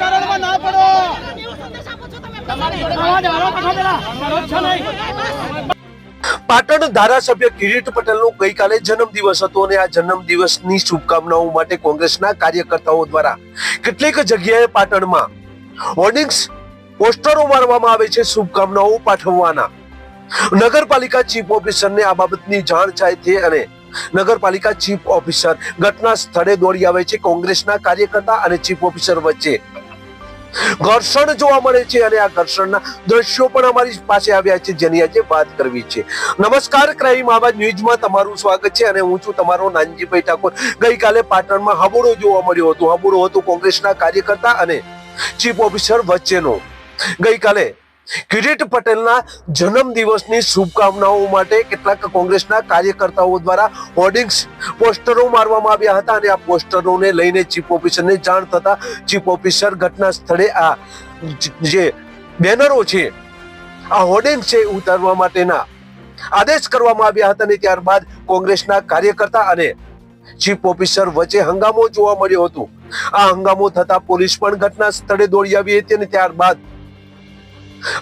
કારણમાં ના પડો આવા જ હારો પાછો પેલા મારો જ છે નહીં પાટણ ધારાસભ્ય કિરીટ પટેલનો ગઈકાલે જન્મદિવસ હતો અને આ જન્મદિવસની શુભકામનાઓ માટે કોંગ્રેસના કાર્યકર્તાઓ દ્વારા કેટલીક જગ્યાએ પાટણમાં હોર્ડિંગ્સ પોસ્ટરો મારવામાં આવે છે, શુભકામનાઓ પાઠવવાના. નગરપાલિકા ચીફ ઓફિસરને આ બાબતની જાણ થાય છે અને નગરપાલિકા ચીફ ઓફિસર ઘટના સ્થળે દોડી આવે છે. કોંગ્રેસના કાર્યકર્તા અને ચીફ ઓફિસર વચ્ચે ઘર્ષણ જોવા મળે છે અને આ ઘર્ષણના દ્રશ્યો પણ અમારી પાસે આવ્યા છે જેની આજે વાત કરવી છે. નમસ્કાર, ક્રાઇમ આવાજ ન્યૂઝમાં તમારું સ્વાગત છે અને હું છું તમારો નાનજીભાઈ ઠાકોર. ગઈકાલે પાટણમાં હબુડો જોવા મળ્યો હતો. હબુડો હતો કોંગ્રેસના કાર્યકર્તા અને ચીફ ઓફિસર વચ્ચેનો. ગઈકાલે કિરીટ પટેલના જન્મ દિવસની શુભકામનાઓ માટે કેટલાક કોંગ્રેસના કાર્યકર્તાઓ દ્વારા હોર્ડિંગ્સ પોસ્ટરો મારવામાં આવ્યા હતા અને આ પોસ્ટરોને લઈને ચીફ ઓફિસરને જાણ થતા ચીફ ઓફિસર ઘટના સ્થળે આ જે બેનરો છે, આ હોર્ડિંગ છે ઉતારવા માટેના આદેશ કરવામાં આવ્યા હતા અને ત્યારબાદ કોંગ્રેસના કાર્યકર્તા અને ચીફ ઓફિસર વચ્ચે હંગામો જોવા મળ્યો હતો. આ હંગામો થતા પોલીસ પણ ઘટના સ્થળે દોડી આવી હતી અને ત્યારબાદ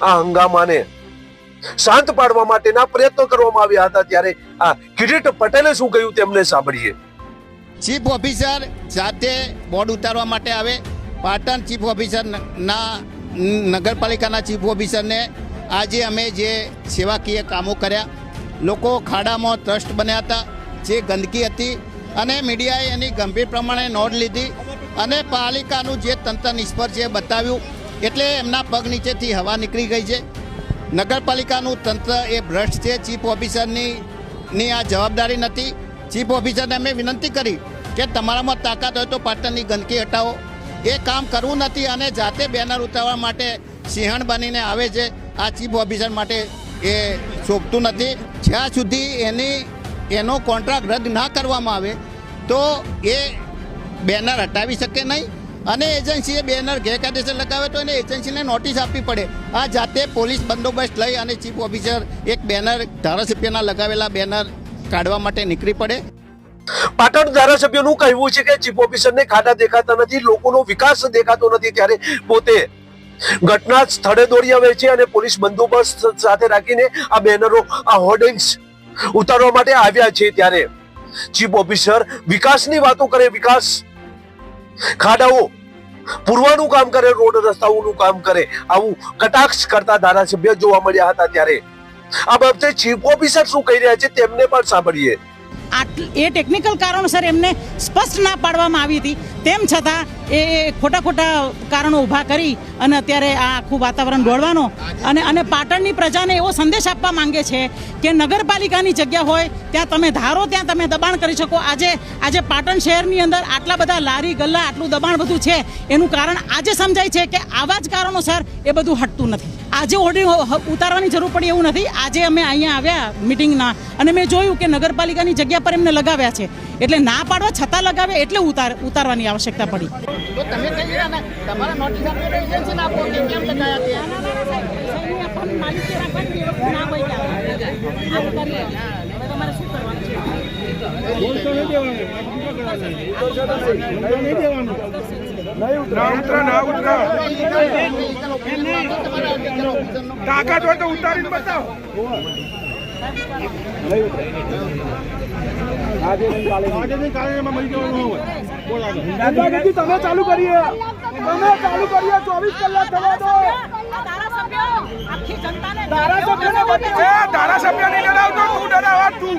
આ હંગામાને શાંત પાડવા માટેના પ્રયત્નો કરવામાં આવ્યા હતા ત્યારે આ કિરીટ પટેલે શું કહ્યું તેમને સાંભળીએ. ચીફ ઓફિસર સાથે બોર્ડ ઉતારવા માટે આવે. પાટણ ચીફ ઓફિસર ના નગરપાલિકાના ચીફ ઓફિસરને આજે અમે જે સેવાકીય કામો કર્યા, લોકો ખાડામાં ટ્રસ્ટ બન્યા હતા, જે ગંદકી હતી અને મીડિયાએ એની ગંભીર પ્રમાણે નોંધ લીધી અને પાલિકાનું જે તંત્ર નિષ્ફળ છે બતાવ્યું. એટલે એમના પગ નીચેથી હવા નીકળી ગઈ છે. નગરપાલિકાનું તંત્ર એ ભ્રષ્ટ છે. ચીફ ઓફિસરની ની આ જવાબદારી નથી. ચીફ ઓફિસરને અમે વિનંતી કરી કે તમારામાં તાકાત હોય તો પાટણની ગંદકી હટાવો. એ કામ કરવું નથી અને જાતે બેનર ઉતારવા માટે સિંહણ બનીને આવે છે. આ ચીફ ઓફિસર માટે એ શોભતું નથી. જ્યાં સુધી એની, એનો કોન્ટ્રાક્ટ રદ ના કરવામાં આવે તો એ બેનર હટાવી શકે નહીં. અને એજન્સીએ બેનર ગેરકાયદેસર લગાવે તો એને એજન્સીને નોટિસ આપવી પડે. આ જાતે પોલીસ બંદોબસ્ત લઈ અને ચીફ ઓફિસર એક બેનર ધારાસભ્યના લગાવેલા બેનર કાઢવા માટે નીકળી પડે. પાટણ ધારાસભ્યનું કહેવું છે કે ચીફ ઓફિસરને ખાડા દેખાતા નથી, લોકોનો વિકાસ દેખાતો નથી ત્યારે પોતે ઘટના સ્થળે દોડી આવે છે અને પોલીસ બંદોબસ્ત સાથે રાખીને આ બેનરો આ હોર્ડિંગ્સ ઉતારવા માટે આવ્યા છે ત્યારે ચીફ ઓફિસર વિકાસની વાતો કરે, વિકાસ ખાડાઓ પૂરવાનું કામ કરે, રોડ રસ્તાઓનું કામ કરે, આવું કટાક્ષ કરતા ધારાસભ્ય જોવા મળ્યા હતા ત્યારે. આ બાબતે ચીફ ઓફિસર શું કહી રહ્યા છે તેમને પણ સાંભળીએ. એ ટેકનિકલ કારણોસર એમને સ્પષ્ટ ના પાડવામાં આવી હતી. તેમ છતાં એ ખોટા ખોટા કારણો ઊભા કરી અને અત્યારે આ આખું વાતાવરણ દોડવાનો અને અને પાટણની પ્રજાને એવો સંદેશ આપવા માંગે છે કે નગરપાલિકાની જગ્યા હોય, ત્યાં તમે ધારો, ત્યાં તમે દબાણ કરી શકો. આજે આજે પાટણ શહેરની અંદર આટલા બધા લારી, ગલ્લા, આટલું દબાણ બધું છે. એનું કારણ આજે સમજાય છે કે આવા જ કારણોસર એ બધું હટતું નથી. આજે હોર્ડિંગ ઉતારવાની જરૂર પડી એવું નથી. આજે અમે અહીંયા આવ્યા મિટિંગના અને મેં જોયું કે નગરપાલિકાની જગ્યા પર એમને લગાવ્યા છે. એટલે ના પાડવા છતાં લગાવે એટલે ઉતાર ઉતારવાની આવશ્યકતા પડી. તો તમે કહી રહ્યા ને? તમારા ના ઉતરા ના ઉતરા તાકાત હોય તો. ઉતારીને બતાવો તમે ચાલુ કરીએ તમે ચાલુ કરીએ ચોવીસ કલાક થવા દો ધારાસભ્ય નહીં ડરાવતો તું ડરાવા તું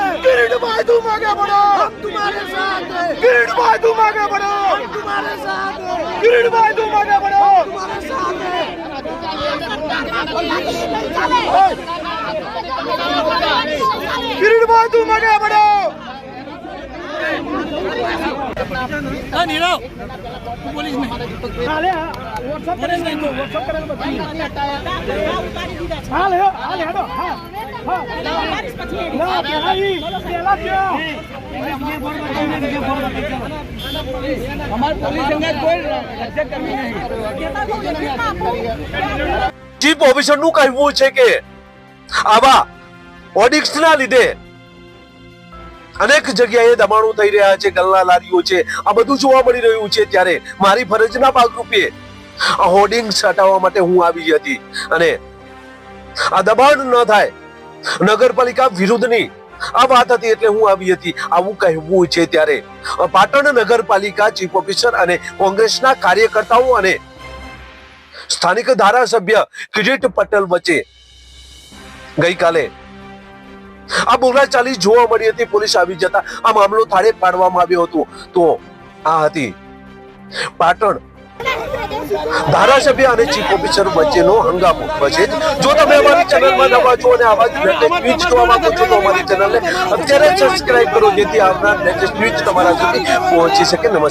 भीड़ भाई तुम आगे बढ़ो हम तुम्हारे साथ हैं. भीड़ भाई तुम आगे बढ़ो हम तुम्हारे साथ हैं. भीड़ भाई तुम आगे बढ़ो तुम्हारे साथ हैं. भीड़ भाई तुम नीरव તું કરે ને ઓફિસરનું કહેવું છે કે આવા ઓડિક્સના લીધે અનેક જગ્યાએ દબાણો થઈ રહ્યા છે ગલ્લા લારીઓ છે. આ બધું જોવા મળી રહ્યું છે ત્યારે મારી ફરજના ભાગરૂપે આ હોર્ડિંગ્સ હટાવવા માટે હું આવી હતી. અને આ દબાણ ન થાય, નગરપાલિકા વિરુદ્ધની આ વાત હતી એટલે હું આવી હતી. આવું કહેવું છે ત્યારે પાટણ નગરપાલિકા ચીફ ઓફિસર અને કોંગ્રેસના કાર્યકર્તાઓ અને સ્થાનિક ધારાસભ્ય કિરીટ પટેલ વચ્ચે ગઈકાલે આ બોલાચાલી જોવા મળી હતી. પોલીસ આવી જતા આ મામલો થાળે પાડવામાં આવ્યો હતો. તો આ હતી પાટણ ધારાસભ્ય અને ચીફ ઓફિસર વચ્ચેનો હંગામો. પછી જો તમે અમારી ચેનલમાં નવા છો અને આવા જ ન્યૂઝ જોવા માંગો છો, તો અમારી ચેનલને અત્યારે સબસ્ક્રાઇબ કરો, જેથી આવનાર લેટેસ્ટ ન્યૂઝ તમારા સુધી પહોંચી શકે. નમસ્કાર.